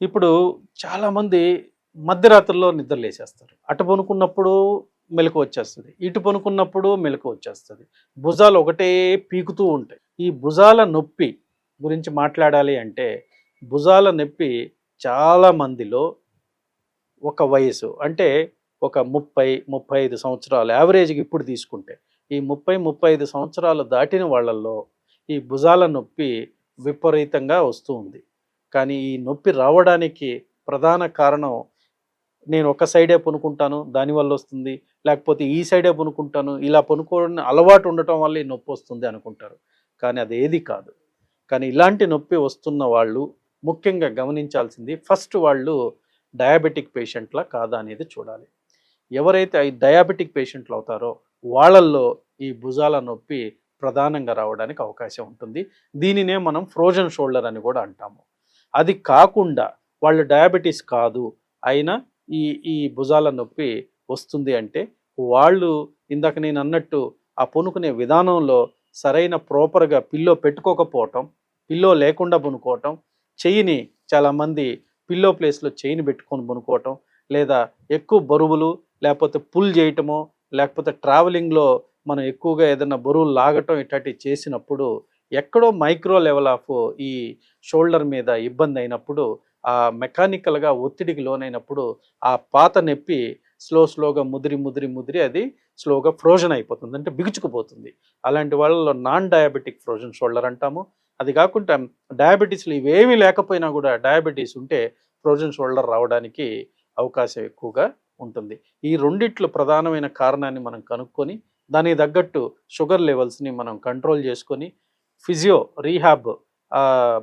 ఇప్పుడు చాలామంది మధ్యరాత్రిలో నిద్ర లేచేస్తారు అటు పనుకున్నప్పుడు మెలకు వచ్చేస్తుంది ఇటు పనుకున్నప్పుడు మెలకు వచ్చేస్తుంది. భుజాలు ఒకటే పీకుతూ ఉంటాయి. ఈ భుజాల నొప్పి గురించి మాట్లాడాలి అంటే భుజాల నొప్పి చాలామందిలో ఒక వయసు అంటే ఒక ముప్పై ముప్పై ఐదు సంవత్సరాలు యావరేజ్కి ఇప్పుడు తీసుకుంటే ఈ ముప్పై ముప్పై ఐదు సంవత్సరాలు దాటిన వాళ్ళల్లో ఈ భుజాల నొప్పి విపరీతంగా వస్తూ ఉంది. కానీ ఈ నొప్పి రావడానికి ప్రధాన కారణం నేను ఒక సైడే పనుకుంటాను దానివల్ల వస్తుంది. లేకపోతే ఈ సైడే పనుకుంటాను. ఇలా పనుకోవడం అలవాటు ఉండటం వల్ల ఈ నొప్పి వస్తుంది అనుకుంటారు. కానీ అది ఏది కాదు. కానీ ఇలాంటి నొప్పి వస్తున్న వాళ్ళు ముఖ్యంగా గమనించాల్సింది ఫస్ట్ వాళ్ళు డయాబెటిక్ పేషెంట్లా కాదా అనేది చూడాలి. ఎవరైతే ఈ డయాబెటిక్ పేషెంట్లు అవుతారో వాళ్ళల్లో ఈ భుజాల నొప్పి ప్రధానంగా రావడానికి అవకాశం ఉంటుంది. దీనినే మనం ఫ్రోజన్ షోల్డర్ అని కూడా అంటాము. అది కాకుండా వాళ్ళు డయాబెటీస్ కాదు అయినా ఈ ఈ భుజాల నొప్పి వస్తుంది అంటే వాళ్ళు ఇందాక నేను అన్నట్టు ఆ పొనుకునే విధానంలో సరైన ప్రాపర్గా పిల్లో పెట్టుకోకపోవటం పిల్లో లేకుండా పొనుకోవటం చెయ్యిని చాలామంది పిల్లో ప్లేస్లో చెయ్యిని పెట్టుకొని పొనుకోవటం లేదా ఎక్కువ బరువులు లేకపోతే పుల్ చేయటమో లేకపోతే ట్రావెలింగ్లో మనం ఎక్కువగా ఏదైనా బరువులు లాగటం ఇట్లాంటివి చేసినప్పుడు ఎక్కడో మైక్రో లెవెల్ ఆఫ్ ఈ షోల్డర్ మీద ఇబ్బంది అయినప్పుడు ఆ మెకానికల్గా ఒత్తిడికి లోనైనప్పుడు ఆ పాత నొప్పి స్లో స్లోగా ముదిరి ముదిరి ముదిరి అది స్లోగా ఫ్రోజన్ అయిపోతుంది అంటే బిగుచుకుపోతుంది. అలాంటి వాళ్ళలో నాన్ డయాబెటిక్ ఫ్రోజన్ షోల్డర్ అంటాము. అది కాకుండా డయాబెటీస్లు ఇవేమీ లేకపోయినా కూడా డయాబెటీస్ ఉంటే ఫ్రోజన్ షోల్డర్ రావడానికి అవకాశం ఎక్కువగా ఉంటుంది. ఈ రెండిట్లో ప్రధానమైన కారణాన్ని మనం కనుక్కొని దానికి తగ్గట్టు షుగర్ లెవెల్స్ని మనం కంట్రోల్ చేసుకొని ఫిజియో రీహాబ్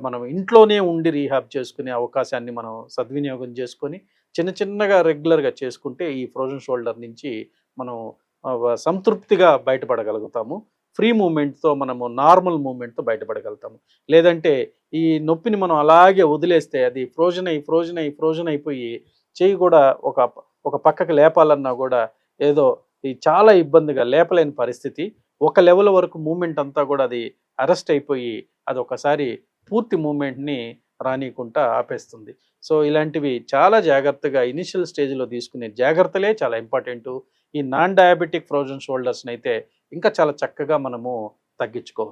మనం ఇంట్లోనే ఉండి రీహాబ్ చేసుకునే అవకాశాన్ని మనం సద్వినియోగం చేసుకొని చిన్న చిన్నగా రెగ్యులర్గా చేసుకుంటే ఈ ఫ్రోజన్ షోల్డర్ నుంచి మనం సంతృప్తిగా బయటపడగలుగుతాము. ఫ్రీ మూమెంట్తో మనము నార్మల్ మూమెంట్తో బయటపడగలుగుతాము. లేదంటే ఈ నొప్పిని మనం అలాగే వదిలేస్తే అది ఫ్రోజన్ అయి ఫ్రోజన్ అయి ఫ్రోజన్ అయిపోయి చెయ్యి కూడా ఒక ఒక పక్కకి లేపాలన్నా కూడా ఏదో ఈ చాలా ఇబ్బందిగా లేపలేని పరిస్థితి. ఒక లెవెల్ వరకు మూమెంట్ అంతా కూడా అది అరెస్ట్ అయిపోయి అది ఒకసారి పూర్తి మూమెంట్ని రానియకుండా ఆపేస్తుంది. సో ఇలాంటివి చాలా జాగ్రత్తగా ఇనిషియల్ స్టేజ్లో తీసుకునే జాగ్రత్తలే చాలా ఇంపార్టెంట్. ఈ నాన్ డయాబెటిక్ ఫ్రోజన్ షోల్డర్స్ని అయితే ఇంకా చాలా చక్కగా మనము తగ్గించుకోవచ్చు.